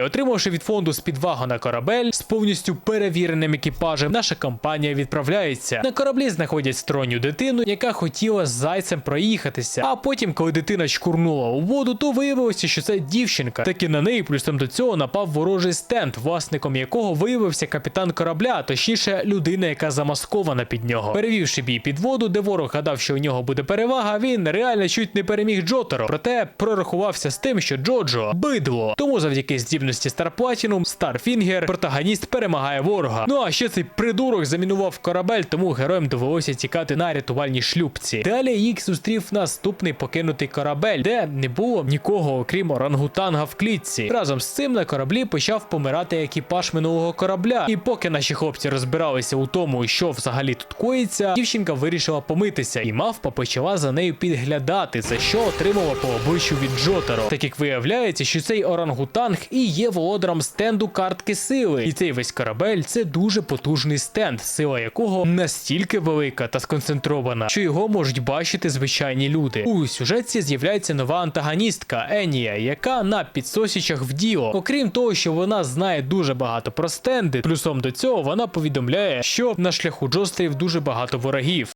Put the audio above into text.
Отримавши від фонду з підвагу на корабель з повністю перевіреним екіпажем, наша компанія відправляється. На кораблі знаходять сторонню дитину, яка хотіла з зайцем проїхатися. А потім, коли дитина чкурнула у воду, то виявилося, що це дівчинка. Так і на неї плюсом до цього напав ворожий стенд, власником якого виявився капітан корабля, точніше людина, яка замаскована під нього. Перевівши бій під воду, де ворог гадав, що у нього буде перевага, він реально чуть не переміг Джотеро. Проте прорахувався з тим, що Джоджо бидло. Тому завдяки здібності Star Platinum, Старфінгер, протагоніст перемагає ворога. Ну а ще цей придурок замінував корабель, тому героям довелося тікати на рятувальній шлюпці. Далі їх зустрів наступний покинутий корабель, де не було нікого, окрім орангутанга в клітці. Разом з цим на кораблі почав помирати екіпаж минулого корабля. І поки наші хлопці розбиралися у тому, що взагалі тут коїться, дівчинка вирішила помитися, і мавпа почала за нею підглядати, за що отримала по обличчю від Джотаро. Так як виявляється, що цей орангутанг і є володаром стенду картки сили. І цей весь корабель це дуже потужний стенд, сила якого настільки велика та сконцентрована, що його можуть бачити звичайні люди. У сюжетці з'являється нова антагоністка Енія, яка на підсосічах в діло. Окрім того, що вона знає дуже багато про стенди, плюсом до цього вона повідомляє, що на шляху Джостерів дуже багато ворогів.